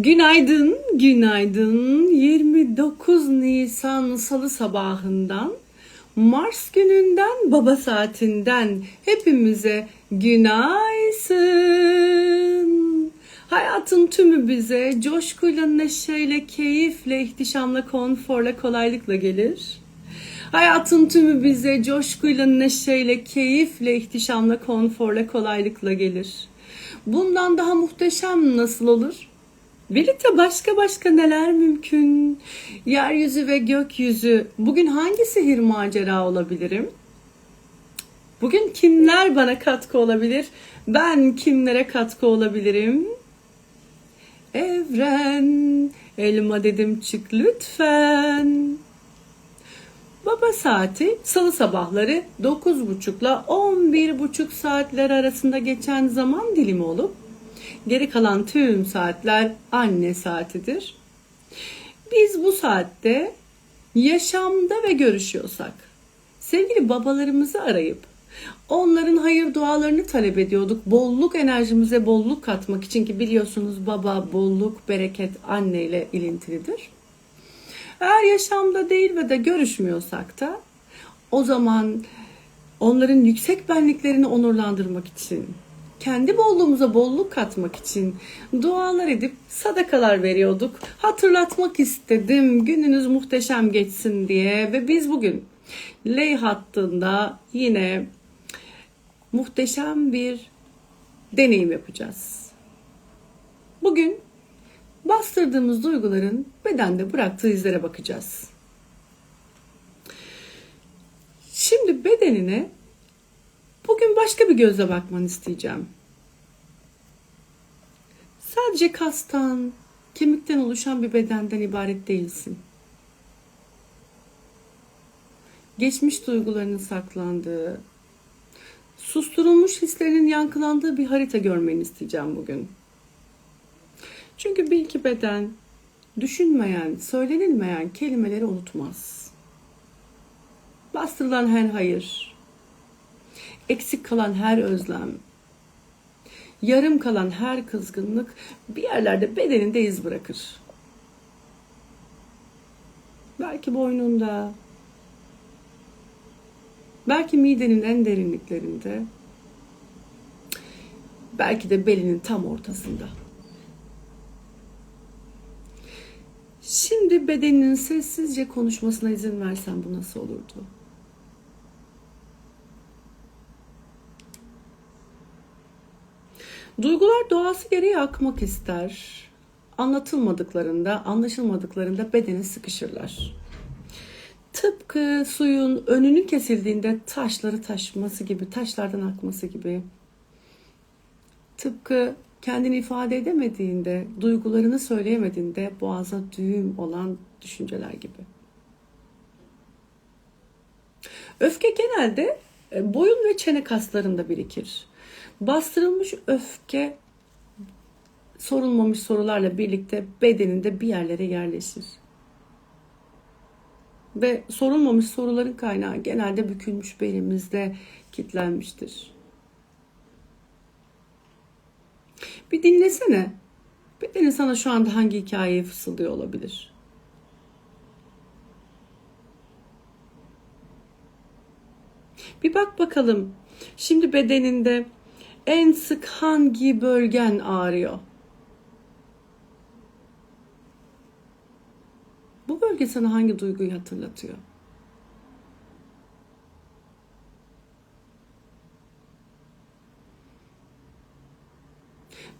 Günaydın, günaydın. 29 Nisan Salı sabahından, Mars gününden, baba saatinden hepimize günaysın. Hayatın tümü bize coşkuyla, neşeyle, keyifle, ihtişamla, konforla, kolaylıkla gelir. Hayatın tümü bize coşkuyla, neşeyle, keyifle, ihtişamla, konforla, kolaylıkla gelir. Bundan daha muhteşem nasıl olur? Birlikte başka başka neler mümkün? Yeryüzü ve gökyüzü. Bugün hangi sihir macera olabilirim? Bugün kimler bana katkı olabilir? Ben kimlere katkı olabilirim? Evren, elma dedim çık lütfen. Baba saati salı sabahları 9.30 ile 11.30 saatler arasında geçen zaman dilimi olup geri kalan tüm saatler anne saatidir. Biz bu saatte yaşamda ve görüşüyorsak sevgili babalarımızı arayıp onların hayır dualarını talep ediyorduk. Bolluk enerjimize bolluk katmak için ki biliyorsunuz baba bolluk bereket anne ile ilintilidir. Eğer yaşamda değil ve de görüşmüyorsak da o zaman onların yüksek benliklerini onurlandırmak için, kendi bolluğumuza bolluk katmak için dualar edip sadakalar veriyorduk. Hatırlatmak istedim gününüz muhteşem geçsin diye ve biz bugün ley hattında yine muhteşem bir deneyim yapacağız. Bugün bastırdığımız duyguların bedende bıraktığı izlere bakacağız. Şimdi bedenine başka bir gözle bakmanı isteyeceğim. Sadece kastan, kemikten oluşan bir bedenden ibaret değilsin. Geçmiş duygularının saklandığı, susturulmuş hislerinin yankılandığı bir harita görmeni isteyeceğim bugün. Çünkü bil ki beden düşünmeyen, söylenilmeyen kelimeleri unutmaz. Bastırılan her hayır, eksik kalan her özlem, yarım kalan her kızgınlık bir yerlerde bedeninde iz bırakır. Belki boynunda, belki midenin en derinliklerinde, belki de belinin tam ortasında. Şimdi bedeninin sessizce konuşmasına izin versen bu nasıl olurdu? Duygular doğası gereği akmak ister. Anlatılmadıklarında, anlaşılmadıklarında bedene sıkışırlar. Tıpkı suyun önünün kesildiğinde taşları taşması gibi, taşlardan akması gibi. Tıpkı kendini ifade edemediğinde, duygularını söyleyemediğinde boğaza düğüm olan düşünceler gibi. Öfke genelde e, boyun ve çene kaslarında birikir. Bastırılmış öfke sorulmamış sorularla birlikte bedeninde bir yerlere yerleşir. Ve sorulmamış soruların kaynağı genelde bükülmüş belimizde kilitlenmiştir. Bir dinlesene. Bedenin sana şu anda hangi hikayeyi fısıldıyor olabilir? Bir bak bakalım. Şimdi bedeninde en sık hangi bölgen ağrıyor? Bu bölge sana hangi duyguyu hatırlatıyor?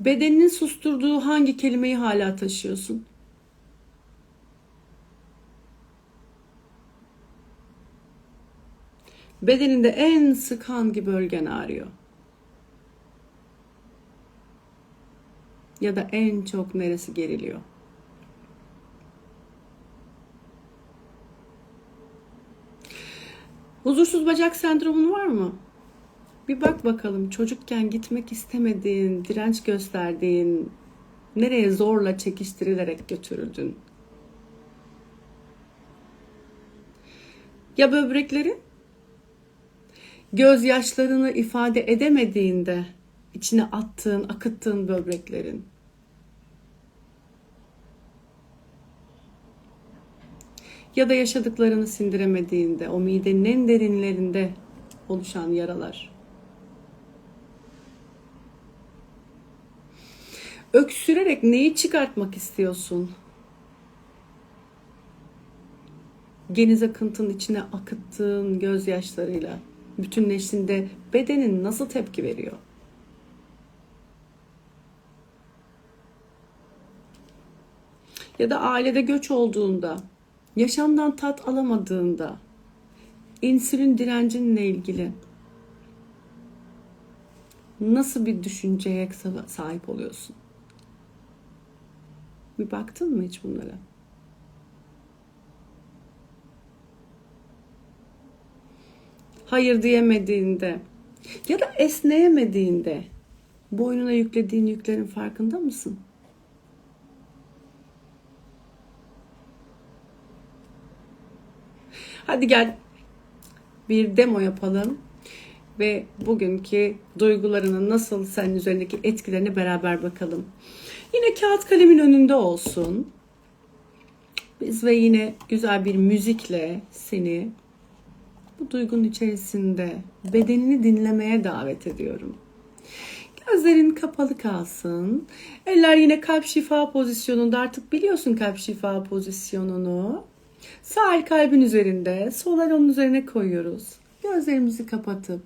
Bedeninin susturduğu hangi kelimeyi hala taşıyorsun? Bedeninde en sık hangi bölgen ağrıyor? Ya da en çok neresi geriliyor? Huzursuz bacak sendromun var mı? Bir bak bakalım çocukken gitmek istemediğin, direnç gösterdiğin, nereye zorla çekiştirilerek götürüldün? Ya böbrekleri? Gözyaşlarını ifade edemediğinde içine attığın, akıttığın böbreklerin. Ya da yaşadıklarını sindiremediğinde, o midenin en derinlerinde oluşan yaralar. Öksürerek neyi çıkartmak istiyorsun? Geniz akıntının içine akıttığın gözyaşlarıyla bütünleştiğinde bedenin nasıl tepki veriyor? Ya da ailede göç olduğunda, yaşamdan tat alamadığında, insülin direncinle ilgili nasıl bir düşünceye sahip oluyorsun? Bir baktın mı hiç bunlara? Hayır diyemediğinde ya da esneyemediğinde boynuna yüklediğin yüklerin farkında mısın? Hadi gel bir demo yapalım ve bugünkü duygularının nasıl senin üzerindeki etkilerini beraber bakalım. Yine kağıt kalemin önünde olsun. Biz ve yine güzel bir müzikle seni bu duygunun içerisinde bedenini dinlemeye davet ediyorum. Gözlerin kapalı kalsın. Eller yine kalp şifa pozisyonunda. Artık biliyorsun kalp şifa pozisyonunu. Sağ el kalbin üzerinde, sol el onun üzerine koyuyoruz. Gözlerimizi kapatıp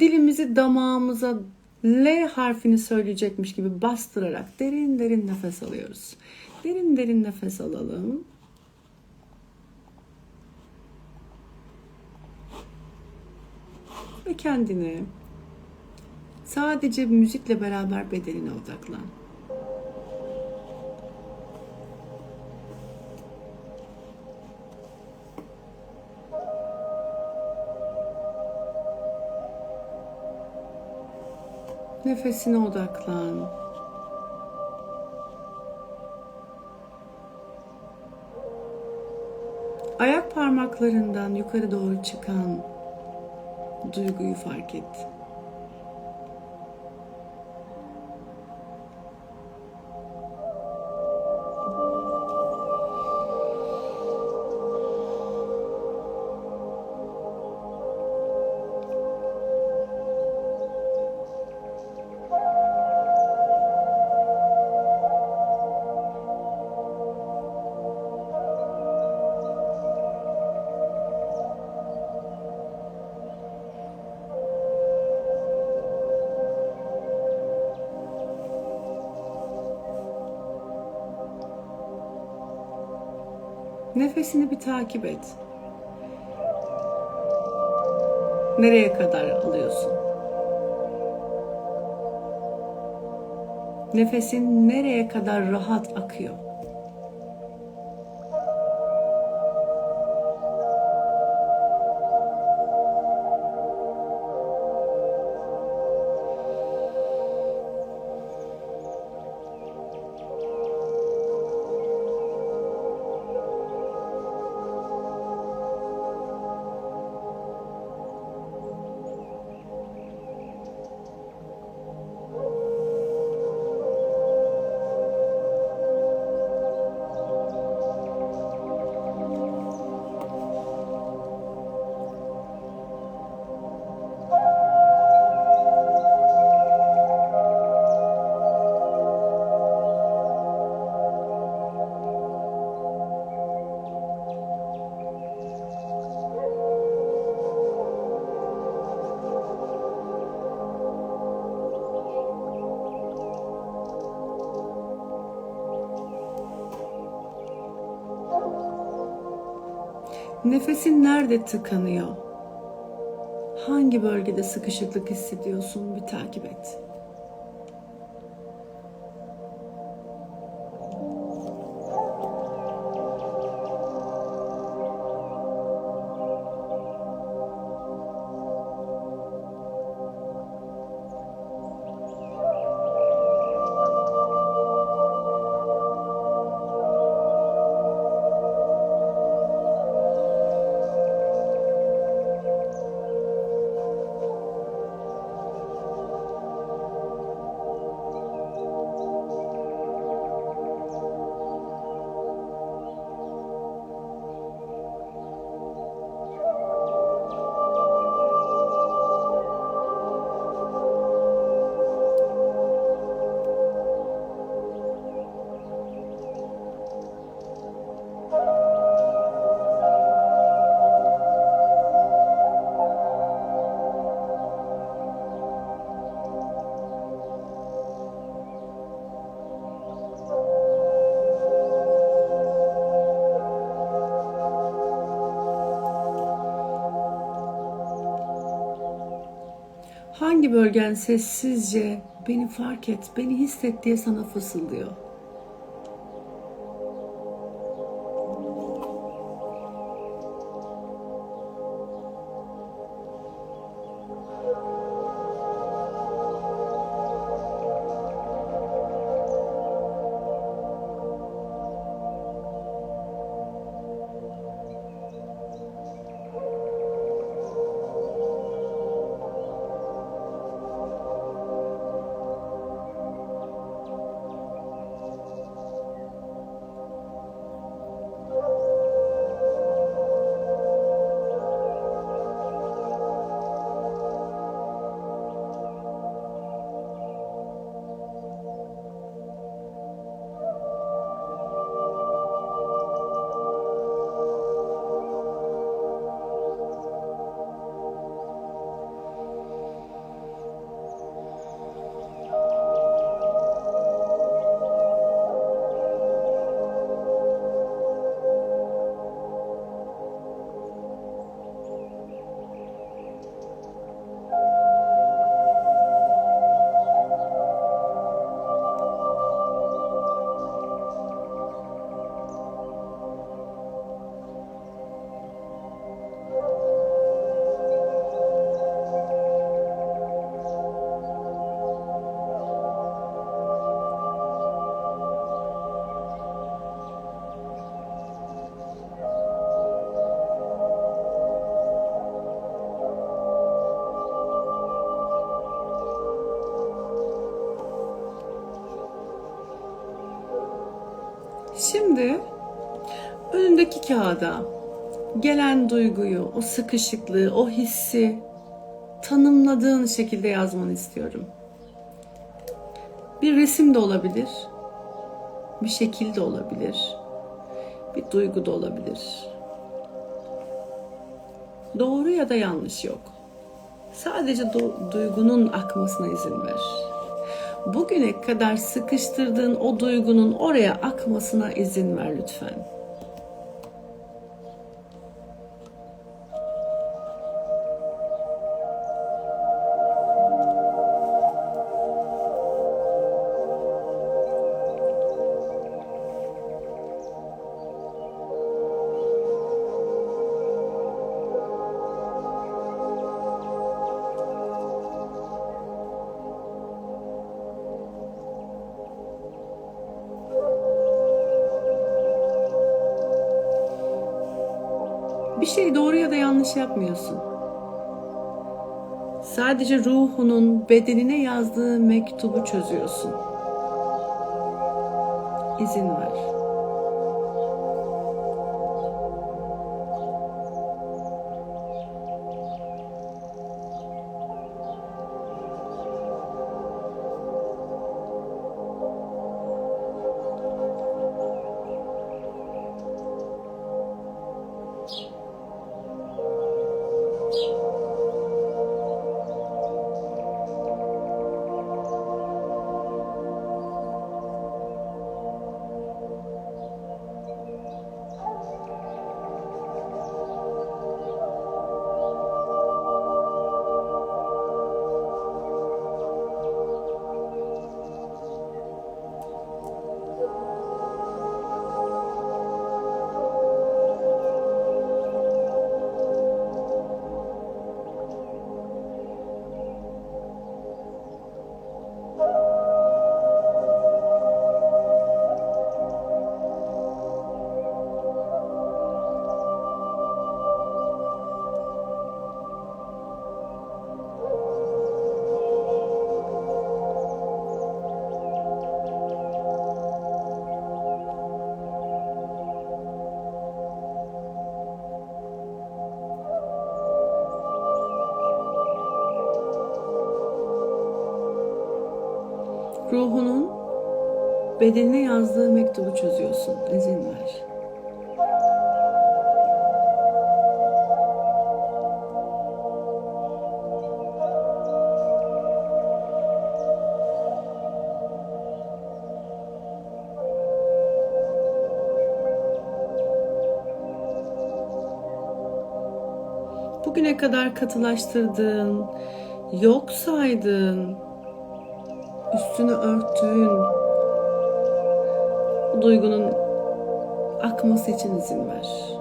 dilimizi damağımıza L harfini söyleyecekmiş gibi bastırarak derin derin nefes alıyoruz. Derin derin nefes alalım. Ve kendini sadece müzikle beraber bedenine odaklan. Nefesine odaklan. Ayak parmaklarından yukarı doğru çıkan duyguyu fark et. Nefesini bir takip et. Nereye kadar alıyorsun? Nefesin nereye kadar rahat akıyor? Nefesin nerede tıkanıyor? Hangi bölgede sıkışıklık hissediyorsun? Bir takip et. Hangi bölgen sessizce beni fark et, beni hisset diye sana fısıldıyor? Şimdi önündeki kağıda gelen duyguyu, o sıkışıklığı, o hissi tanımladığın şekilde yazmanı istiyorum. Bir resim de olabilir, bir şekil de olabilir, bir duygu da olabilir. Doğru ya da yanlış yok. Sadece du- duygunun akmasına izin ver. Bugüne kadar sıkıştırdığın o duygunun oraya akmasına izin ver lütfen. Bir şey doğru ya da yanlış yapmıyorsun. Sadece ruhunun bedenine yazdığı mektubu çözüyorsun. İzin ver. Bedenine yazdığı mektubu çözüyorsun. İzin ver. Bugüne kadar katılaştırdığın, yok saydın, üstünü örttün, duygunun akması için izin ver.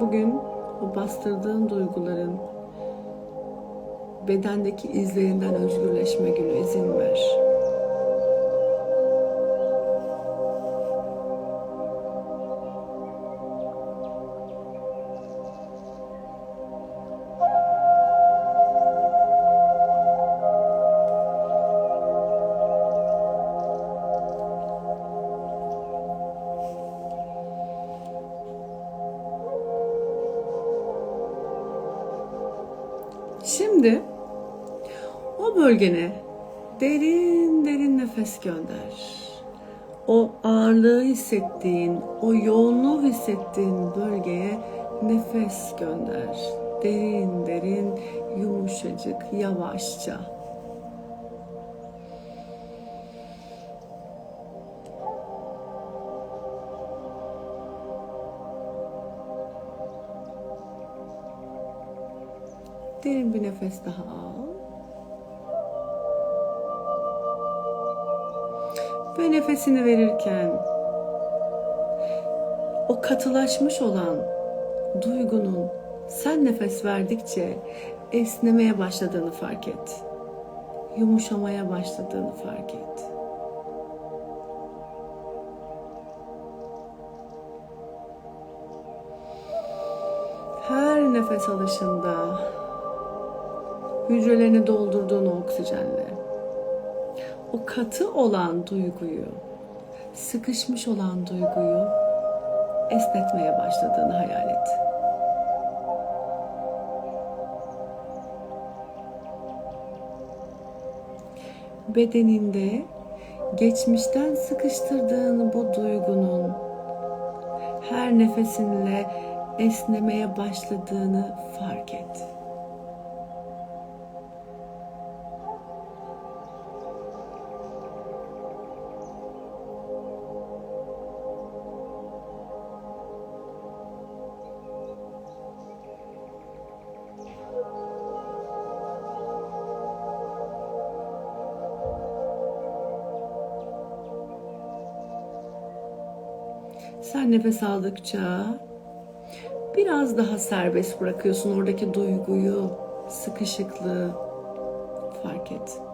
Bugün bastırdığın duyguların bedendeki izlerinden özgürleşme günü izin ver. Gönder. O ağırlığı hissettiğin, o yoğunluğu hissettiğin bölgeye nefes gönder. Derin derin, yumuşacık, yavaşça. Derin bir nefes daha al. Ve nefesini verirken o katılaşmış olan duygunun sen nefes verdikçe esnemeye başladığını fark et. Yumuşamaya başladığını fark et. Her nefes alışında hücrelerini doldurduğun oksijenle o katı olan duyguyu, sıkışmış olan duyguyu esnetmeye başladığını hayal et. Bedeninde geçmişten sıkıştırdığın bu duygunun her nefesinle esnemeye başladığını fark et. Sen nefes aldıkça biraz daha serbest bırakıyorsun oradaki duyguyu, sıkışıklığı fark et.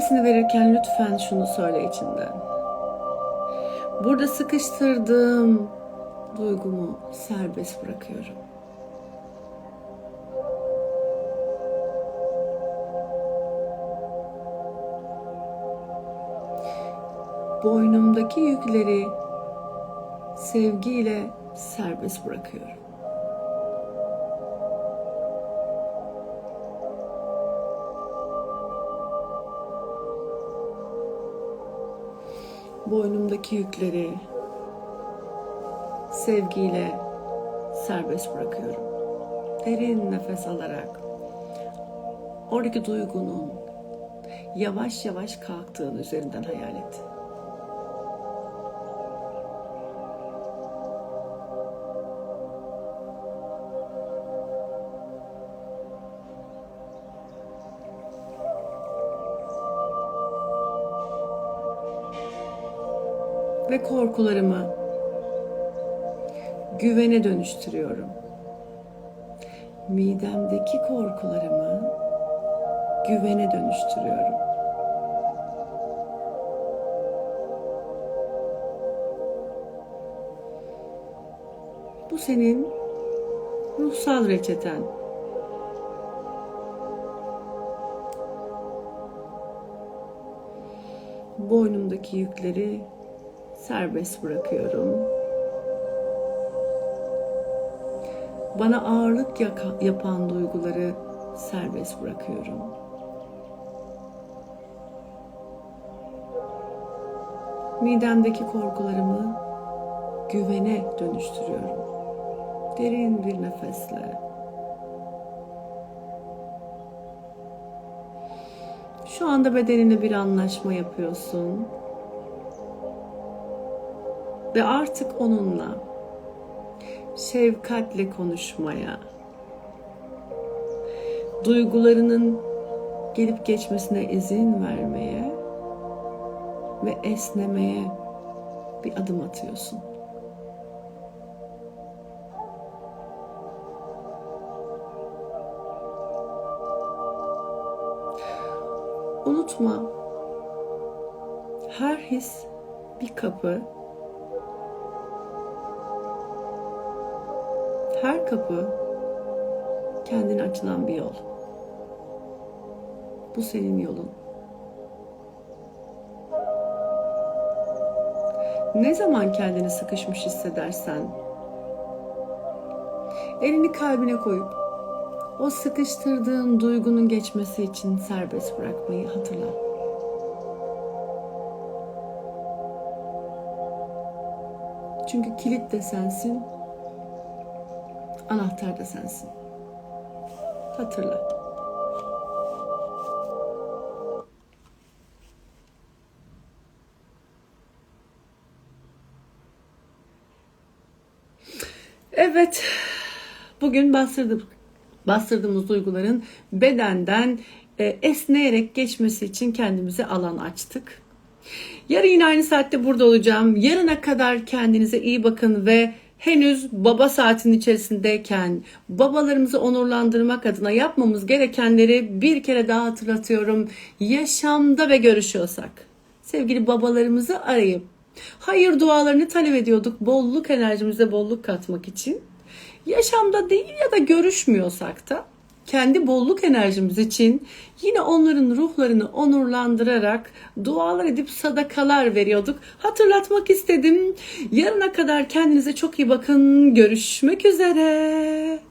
Nefesini verirken lütfen şunu söyle içinden. Burada sıkıştırdığım duygumu serbest bırakıyorum. Boynumdaki yükleri sevgiyle serbest bırakıyorum. Boynumdaki yükleri sevgiyle serbest bırakıyorum. Derin nefes alarak oradaki duygunun yavaş yavaş kalktığını üzerinden hayal et. Korkularımı güvene dönüştürüyorum. Midemdeki korkularımı güvene dönüştürüyorum. Bu senin ruhsal reçeten. Boynumdaki yükleri serbest bırakıyorum. Bana ağırlık yapan duyguları serbest bırakıyorum. Midemdeki korkularımı güvene dönüştürüyorum. Derin bir nefesle. Şu anda bedenine bir anlaşma yapıyorsun. Ve artık onunla şefkatle konuşmaya, duygularının gelip geçmesine izin vermeye ve esnemeye bir adım atıyorsun. Unutma. Her his bir kapı. Her kapı kendine açılan bir yol. Bu senin yolun. Ne zaman kendini sıkışmış hissedersen elini kalbine koyup o sıkıştırdığın duygunun geçmesi için serbest bırakmayı hatırla. Çünkü kilit de sensin, anahtar da sensin. Hatırla. Evet, bugün bastırdık, bastırdığımız duyguların bedenden e, esneyerek geçmesi için kendimize alan açtık. Yarın yine aynı saatte burada olacağım. Yarına kadar kendinize iyi bakın ve henüz baba saatinin içerisindeyken babalarımızı onurlandırmak adına yapmamız gerekenleri bir kere daha hatırlatıyorum. Yaşamda ve görüşüyorsak sevgili babalarımızı arayıp hayır dualarını talep ediyorduk bolluk enerjimize bolluk katmak için. Yaşamda değil ya da görüşmüyorsak da kendi bolluk enerjimiz için yine onların ruhlarını onurlandırarak dualar edip sadakalar veriyorduk. Hatırlatmak istedim. Yarına kadar kendinize çok iyi bakın. Görüşmek üzere.